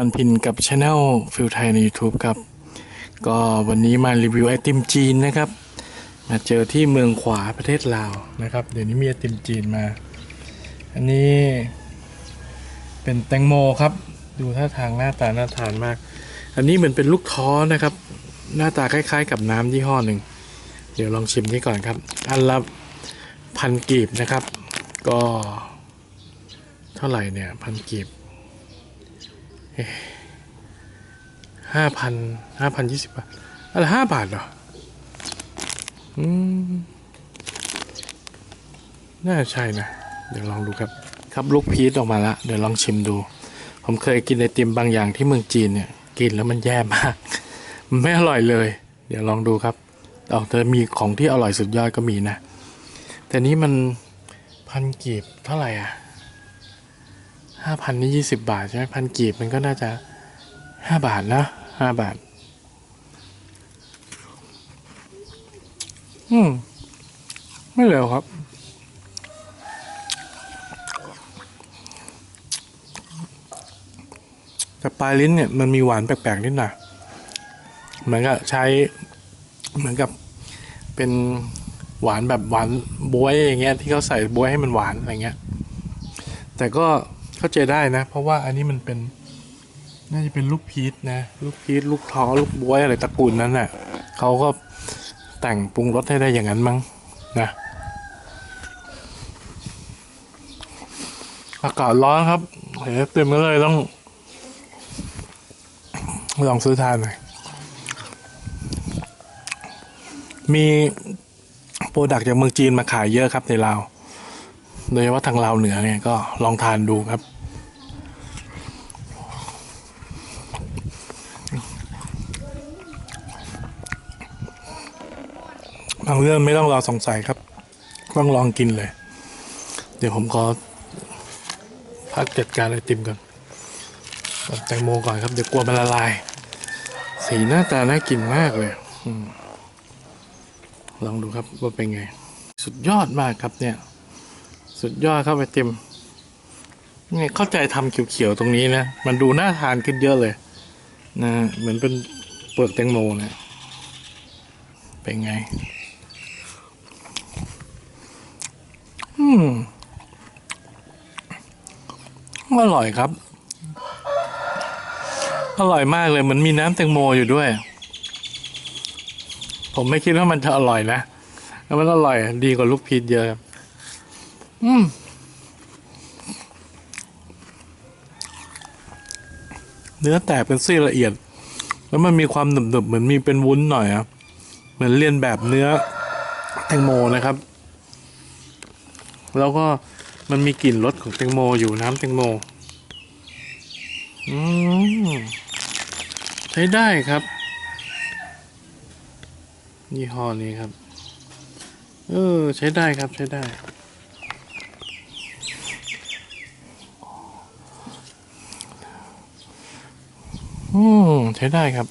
มันพินกับช anel ฟิลไทยใน YouTube ครับ ก็วันนี้มารีวิวไอติมจีนนะครับ มาเจอที่เมืองขวาประเทศลาวนะครับ เดี๋ยวนี้มีไอติมจีนมา อันนี้เป็นแตงโมครับ ดูท่าทางหน้าตาน่าทานมาก อันนี้เหมือนเป็นลูกท้อนะครับ หน้าตาคล้ายๆกับน้ำยี่ห้อหนึ่ง เดี๋ยวลองชิมนี่ก่อนครับ อันละพันกีบนะครับ ก็เท่าไหร่เนี่ยพันกีบ ห้าพันห้าพันยี่สิบบาทอะไรห้าบาทเหรอ อืม น่าใช่นะ เดี๋ยวลองดูครับ ครับลูกพีชออกมาละเดี๋ยวลองชิมดู ผมเคยกินไอติมบางอย่างที่เมืองจีนเนี่ย กินแล้วมันแย่มาก มันไม่อร่อยเลย เดี๋ยวลองดูครับเอาแต่มีของที่อร่อยสุดยอดก็มีนะ แต่นี้มันพันกีบเท่าไหร่อะ ห้าพันนี่ยี่สิบาทใช่ไหมพันกีบมันก็น่าจะห้าบาทนะห้าบาท อืม ไม่เร็วครับ แต่ปลายลิ้นเนี่ยมันมีหวานแปลกๆนิดหน่อยเหมือนกับใช้เหมือนกับเป็นหวานแบบหวานบวยอย่างเงี้ยที่เขาใส่บวยให้มันหวานอะไรเงี้ย แต่ก็ เข้าใจได้นะ เพราะว่าอันนี้มันเป็นน่าจะเป็นลูกพีชนะ ลูกพีชลูกท้อลูกบวยอะไรตระกูลนั้นน่ะเขาก็แต่งปรุงรสให้ได้อย่างนั้นมั้งนะอากาศร้อนครับเห็นเต็มก็เลยต้องลองซื้อทานหน่อยมีโปรดักต์จากเมืองจีนมาขายเยอะครับในลาว โดยเฉพาะทางลาวเหนือเนี่ยก็ลองทานดูครับ บางเรื่องไม่ต้องรอสงสัยครับ ต้องลองกินเลย เดี๋ยวผมขอพักจัดการไอติมก่อนแตงโมก่อนครับ เดี๋ยวกลัวมันละลาย สีหน้าตาน่ากินมากเลยอลองดูครับว่าเป็นไง สุดยอดมากครับเนี่ย สุดยอดครับไอติมเนี่ยเข้าใจทำเขียวๆตรงนี้นะ มันดูน่าทานขึ้นเยอะเลย นะเหมือนเป็นเปลือกแตงโมเนะเป็นไง อืมอร่อยครับ อร่อยมากเลยเหมันมีน้ำแตงโมอยู่ด้วย ผมไม่คิดว่ามันจะอร่อยนะแล้วมันอร่อย ดีกว่าลูกพีชเยอะอืมเนื้อแตกเป็นซี่ละเอียด แล้วมันมีความหนึบๆเหมือนมีเป็นวุ้นหน่อยครับเหมือนเลียนแบบเนื้อแตงโมนะครับ แล้วก็มันมีกลิ่นรสของแตงโมอยู่น้ำแตงโมอืมใช้ได้ครับ ยี่ห้อนี้ครับ เออ ใช้ได้ครับใช้ได้ อืม ใช้ได้ครับ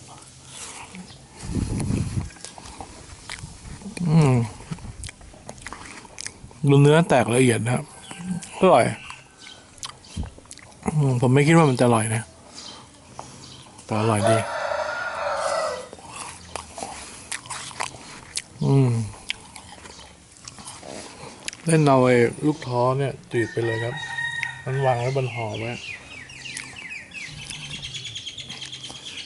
อืม ดูเนื้อแตกละเอียดนะครับอร่อย ผมไม่คิดว่ามันจะอร่อยนะ แต่อร่อยดี อืมเล่นเอาไอ้ลูกท้อเนี่ยจืดไปเลยครับ มันวางไว้บนห่อไว้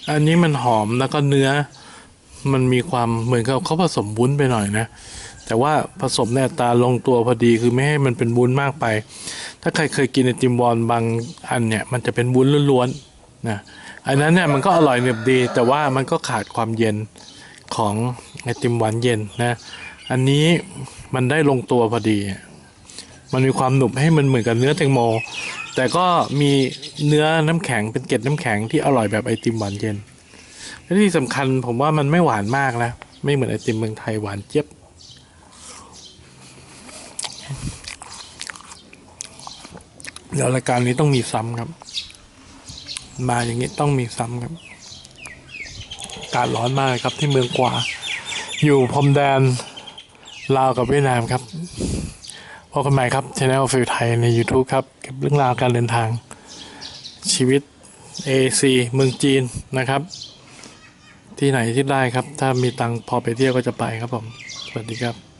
อันนี้มันหอมแล้วก็เนื้อ มันมีความเหมือนกับเขาผสมวุ้นไปหน่อยนะ แต่ว่าผสมในอัตราลงตัวพอดีคือไม่ให้มันเป็นวุ้นมากไป ถ้าใครเคยกินไอติมบอลบางอันเนี่ยมันจะเป็นวุ้นล้วนๆนะอันนั้นเนี่ยมันก็อร่อยเนบดี แต่ว่ามันก็ขาดความเย็นของไอติมหวานเย็นนะอันนี้มันได้ลงตัวพอดี มันมีความหนุบให้มันเหมือนกับเนื้อแตงโม แต่ก็มีเนื้อน้ำแข็งเป็นเกล็ดน้ำแข็งที่อร่อยแบบไอติมหวานเย็นและที่สำคัญผมว่ามันไม่หวานมากนะ ไม่เหมือนไอติมเมืองไทยหวานเจี๊ยบ เดี๋ยวรายการนี้ต้องมีซ้ำครับ มาอย่างนี้ต้องมีซ้ำครับอากาศร้อนมากครับที่เมืองกวาอยู่พรมแดนลาวกับเวียดนามครับพบกันใหม่ครับช anel ฟิลไทยใน YouTube ครับเก็บเรื่องราวการเดินทาง ชีวิต AC เมืองจีนนะครับ ที่ไหนที่ได้ครับ ถ้ามีตังพอไปเที่ยวก็จะไปครับผม สวัสดีครับ